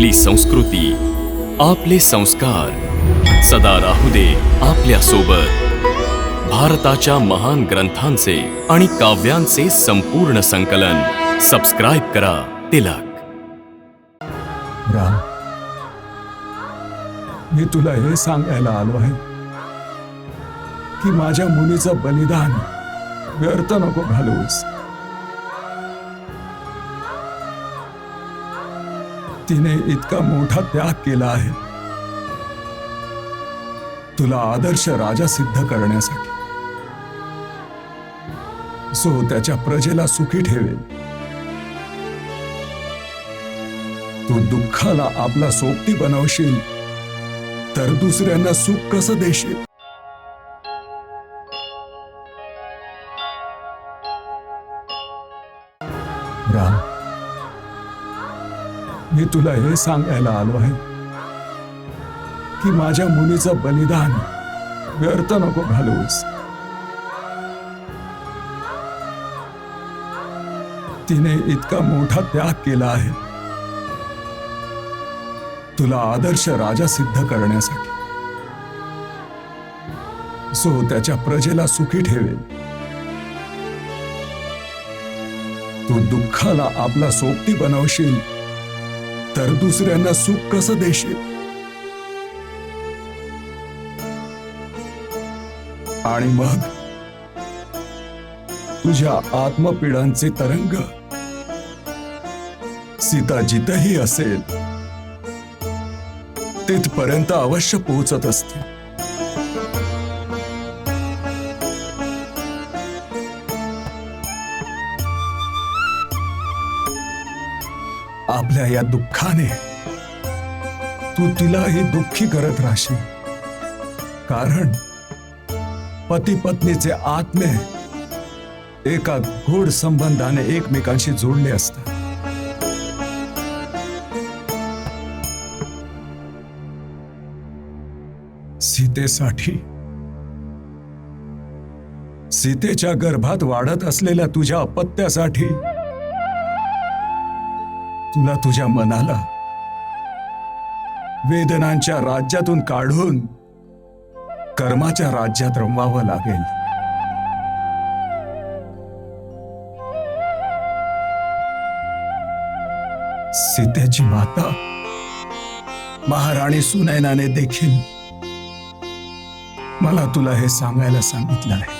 आपली संस्कृती आपले संस्कार. सदा राहू दे आपल्यासोबत भारताच्या महान ग्रंथांचे आणि काव्यांचे संपूर्ण संकलन. सबस्क्राईब करा तिलक. राम मी तुला हे सांगायला आलो आहे की माझ्या मुलीचं बलिदान व्यर्थ नको घालूस. तिने इतका मोठा त्याग केला आहे. तुला आदर्श राजा सिद्ध करण्यासाठी. सो त्याच्या प्रजेला सुखी ठेवेल. तू दुःखाला आपला सोबती बनवशील तर दुसऱ्यांना सुख कसं देशील? राम. मी तुला हे सांगायला आलो आहे की माझ्या मुलीचं बलिदान व्यर्थ नको घालवूस तिने इतका मोठा त्याग केला आहे. तुला आदर्श राजा सिद्ध करण्यासाठी. सो त्याच्या प्रजेला सुखी ठेवेल. तू दुःखाला आपला सोबती बनवशील. तर दुसऱ्यांना सुख कसं देशील? आणि मग? तुझ्या आत्मपीडांचे तरंग? सीता जिथंही असेल तिथपर्यंत अवश्य पोहोचत असते. आपल्या या दुःखाने तू तिलाही दुःखी करत राहशील. कारण पती पत्नीचे आत्मे एका गोड संबंधाने एकमेकांशी जोडले असतात. सीतेसाठी सीतेच्या गर्भात वाढत असलेल्या तुझ्या अपत्यासाठी तुला तुझ्या मनाला वेदनांच्या राज्यातून काढून कर्माच्या राज्यात रमवावं लागेल. सीतेची माता महाराणी सुनैनाने देखील मला तुला हे सांगायला सांगितलं आहे.